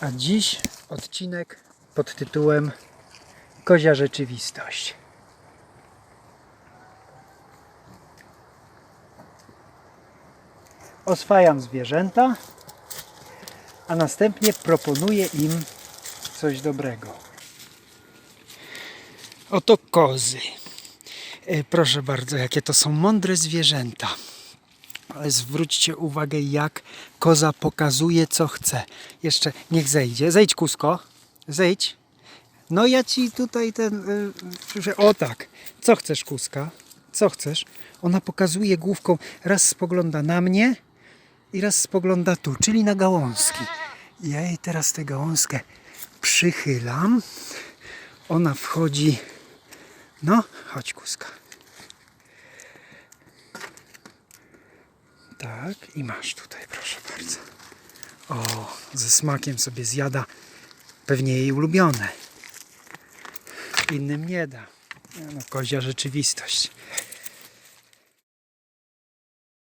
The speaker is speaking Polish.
A dziś odcinek pod tytułem Kozia rzeczywistość. Oswajam zwierzęta, a następnie proponuję im coś dobrego. Oto kozy. E, Proszę bardzo, jakie to są mądre zwierzęta. Zwróćcie uwagę, jak koza pokazuje, co chce. Jeszcze niech zejdzie. Zejdź, kusko. Zejdź. No ja ci tutaj ten. y, O tak. Co chcesz, kuska? Co chcesz? Ona pokazuje główką. Raz spogląda na mnie i raz spogląda tu, czyli na gałązki. Ja jej teraz tę gałązkę przychylam. Ona wchodzi. No, chodź, kuska. Tak, i masz tutaj, proszę bardzo. O, ze smakiem sobie zjada pewnie jej ulubione. Innym nie da. No, kozia rzeczywistość.